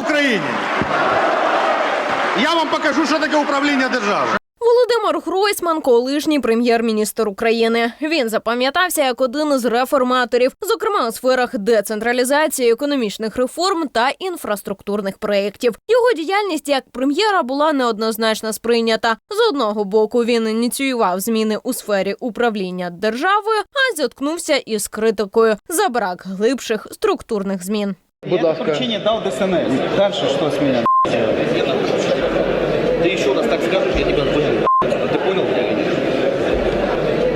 Україні! Я вам покажу, що таке управління державою. Володимир Гройсман, колишній прем'єр-міністр України. Він запам'ятався як один із реформаторів, зокрема у сферах децентралізації, економічних реформ та інфраструктурних проєктів. Його діяльність як прем'єра була неоднозначно сприйнята. З одного боку він ініціював зміни у сфері управління державою, а зіткнувся із критикою за брак глибших структурних змін. Я по причине дал ДСНС. Дальше что с меня? Ты еще раз так скажешь, я тебя выгоню. Ты понял меня или нет?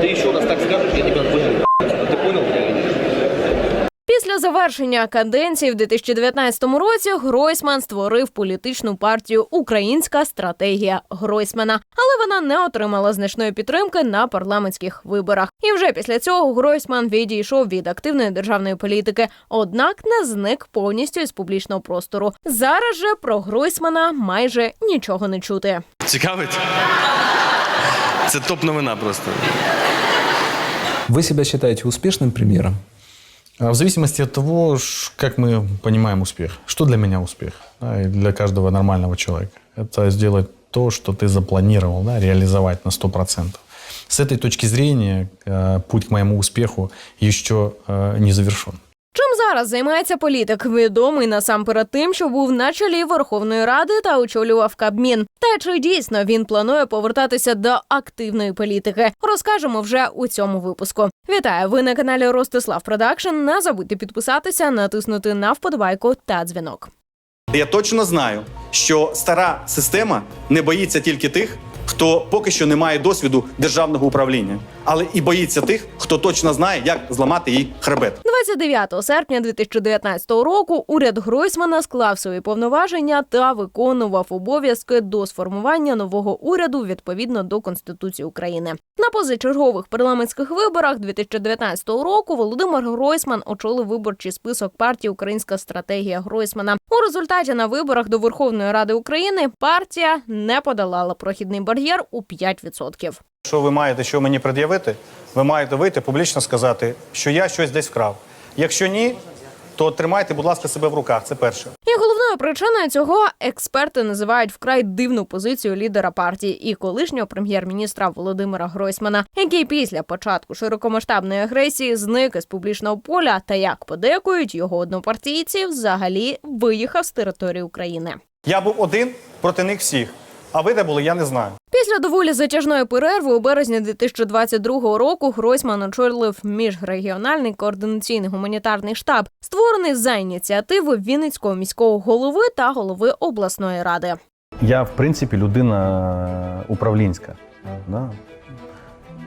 Ты еще раз так скажешь, я тебя завершення каденції в 2019 році Гройсман створив політичну партію Українська стратегія Гройсмана, але вона не отримала значної підтримки на парламентських виборах. І вже після цього Гройсман відійшов від активної державної політики, однак не зник повністю із публічного простору. Зараз же про Гройсмана майже нічого не чути. Цікавить? Це топ-новина просто. Вы себя считаете успешным премьером? А В зависимости от того, как мы понимаем успех. Что для меня успех? Да, и для каждого нормального человека. Это сделать то, что ты запланировал, да, реализовать на 100%. С этой точки зрения э, путь к моему успеху еще э, не завершен. Чим зараз займається політик, відомий насамперед тим, що був на чолі Верховної Ради та очолював Кабмін. Та чи дійсно він планує повертатися до активної політики? Розкажемо вже у цьому випуску. Вітаю! Ви на каналі Ростислав Продакшн. Не забудьте підписатися, натиснути на вподобайку та дзвінок. Я точно знаю, що стара система не боїться тільки тих, хто поки що не має досвіду державного управління, але і боїться тих, хто точно знає, як зламати їй хребет. 29 серпня 2019 року уряд Гройсмана склав свої повноваження та виконував обов'язки до сформування нового уряду відповідно до Конституції України. На позачергових парламентських виборах 2019 року Володимир Гройсман очолив виборчий список партії Українська стратегія Гройсмана. У результаті на виборах до Верховної Ради України партія не подолала прохідний бар'єр у 5%. Що ви маєте, що мені пред'явити? Ви маєте вийти публічно сказати, що я щось десь вкрав. Якщо ні, то тримайте, будь ласка, себе в руках. Це перше. І головною причиною цього експерти називають вкрай дивну позицію лідера партії і колишнього прем'єр-міністра Володимира Гройсмана, який після початку широкомасштабної агресії зник із публічного поля та як подекують його однопартійці, взагалі виїхав з території України. Я був один проти них всіх. А ви де були, я не знаю. Після доволі затяжної перерви у березні 2022 року Гройсман очолив міжрегіональний координаційний гуманітарний штаб, створений за ініціативи Вінницького міського голови та голови обласної ради. Я, в принципі, людина управлінська. Да?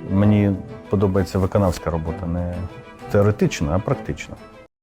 Мені подобається виконавська робота, не теоретична, а практична.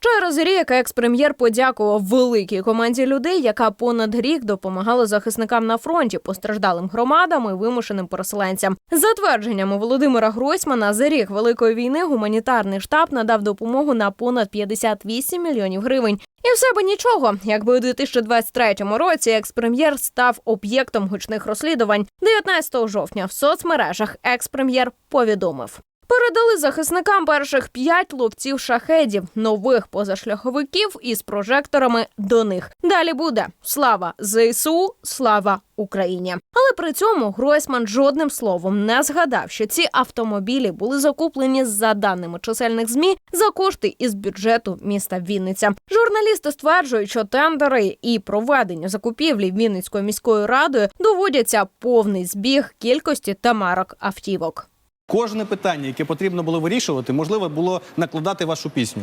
Через рік екс-прем'єр подякував великій команді людей, яка понад рік допомагала захисникам на фронті, постраждалим громадам і вимушеним переселенцям. За твердженнями Володимира Гройсмана, за рік великої війни гуманітарний штаб надав допомогу на понад 58 мільйонів гривень. І все би нічого, якби у 2023 році екс-прем'єр став об'єктом гучних розслідувань. 19 жовтня в соцмережах екс-прем'єр повідомив. Передали захисникам перших п'ять ловців шахедів, нових позашляховиків із прожекторами до них. Далі буде слава ЗСУ, слава Україні. Але при цьому Гройсман жодним словом не згадав, що ці автомобілі були закуплені за даними чисельних змі за кошти із бюджету міста Вінниця. Журналісти стверджують, що тендери і проведення закупівлі Вінницькою міською радою доводяться повний збіг кількості та марок автівок. Кожне питання, яке потрібно було вирішувати, можливо було накладати вашу пісню.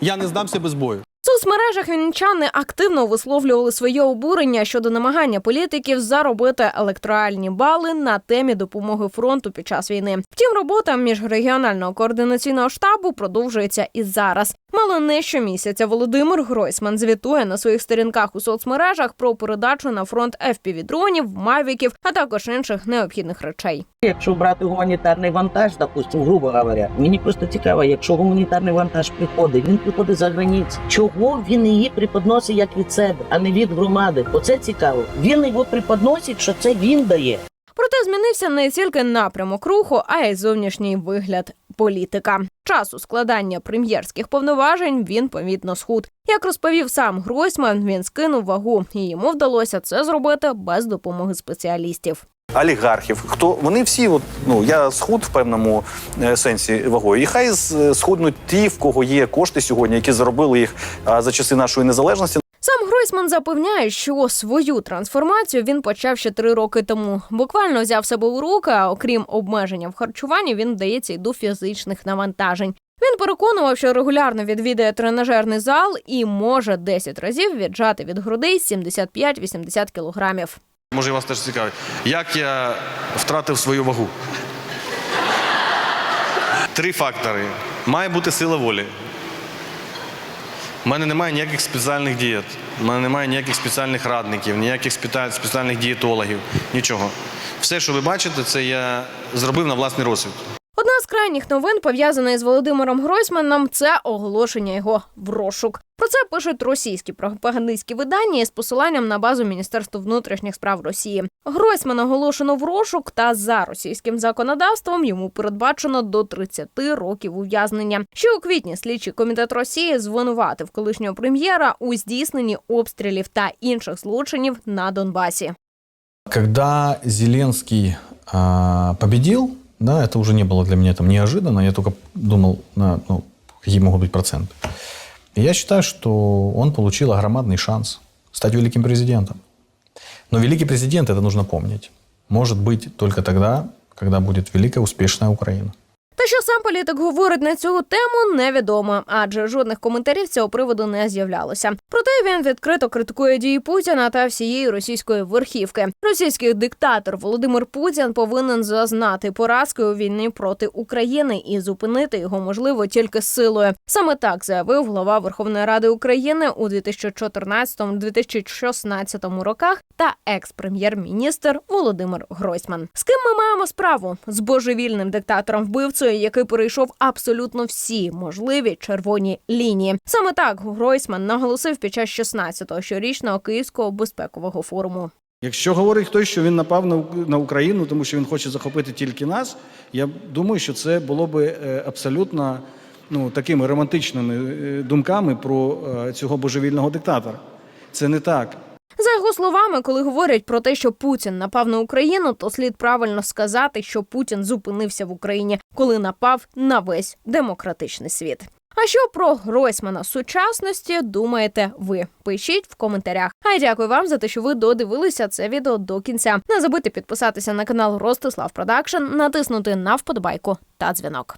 Я не здамся без бою. Соцмережах вінничани активно висловлювали своє обурення щодо намагання політиків заробити електоральні бали на темі допомоги фронту під час війни. Втім, робота міжрегіонального координаційного штабу продовжується і зараз. Мало не щомісяця Володимир Гройсман звітує на своїх сторінках у соцмережах про передачу на фронт FPV-дронів, мавіків, а також інших необхідних речей. Якщо брати гуманітарний вантаж, допустим, грубо говоря, мені просто цікаво, якщо гуманітарний вантаж приходить, він приходить за границі. Чого він її преподносить як від себе, а не від громади? Оце цікаво. Він його преподносить, що це він дає. Проте змінився не тільки напрямок руху, а й зовнішній вигляд політика. Часу складання прем'єрських повноважень він помітно схуд. Як розповів сам Гройсман, він скинув вагу, і йому вдалося це зробити без допомоги спеціалістів. Олігархів. Хто вони всі, от ну я схуд в певному е, сенсі вагою. І хай з- схуднуть ті, в кого є кошти сьогодні, які заробили їх за часи нашої незалежності. Сам Гройсман запевняє, що свою трансформацію він почав ще три роки тому. Буквально взяв себе у руки, а окрім обмеження в харчуванні, він вдається й до фізичних навантажень. Він переконував, що регулярно відвідує тренажерний зал і може 10 разів віджати від грудей 75-80 кілограмів. Може, вас теж цікавить. Як я втратив свою вагу? Три фактори. Має бути сила волі. У мене немає ніяких спеціальних дієт. У мене немає ніяких спеціальних радників, ніяких спеціальних дієтологів. Нічого. Все, що ви бачите, це я зробив на власний розсуд. З крайніх новин, пов'язана із Володимиром Гройсманом, це оголошення його в розшук. Про це пишуть російські пропагандистські видання із посиланням на базу Міністерства внутрішніх справ Росії. Гройсман оголошено в розшук, та за російським законодавством йому передбачено до 30 років ув'язнення. Ще у квітні слідчий комітет Росії звинуватив колишнього прем'єра у здійсненні обстрілів та інших злочинів на Донбасі. Когда Зеленский а, победил, да, это уже не было для меня там неожиданно, я только думал, на, ну, какие могут быть проценты. Я считаю, что он получил огромадный шанс стать великим президентом. Но великий президент, это нужно помнить, может быть только тогда, когда будет великая успешная Украина. Та що сам політик говорить на цю тему, невідомо, адже жодних коментарів з цього приводу не з'являлося. Проте він відкрито критикує дії Путіна та всієї російської верхівки. Російський диктатор Володимир Путін повинен зазнати поразки у війні проти України і зупинити його можливо тільки силою. Саме так заявив глава Верховної Ради України у 2014-2016 роках та екс-прем'єр-міністр Володимир Гройсман. З ким ми маємо справу? З божевільним диктатором вбивцею, який перейшов абсолютно всі можливі червоні лінії. Саме так Гройсман наголосив під час 16-го щорічного київського безпекового форуму. Якщо говорить хтось, що він напав на, Україну, тому що він хоче захопити тільки нас, я думаю, що це було би е, абсолютно ну, такими романтичними е, думками про е, цього божевільного диктатора. Це не так. За його словами, коли говорять про те, що Путін напав на Україну, то слід правильно сказати, що Путін зупинився в Україні, коли напав на весь демократичний світ. А що про Гройсмана сучасності думаєте ви? Пишіть в коментарях. А я дякую вам за те, що ви додивилися це відео до кінця. Не забудьте підписатися на канал Ростислав Продакшн, натиснути на вподобайку та дзвінок.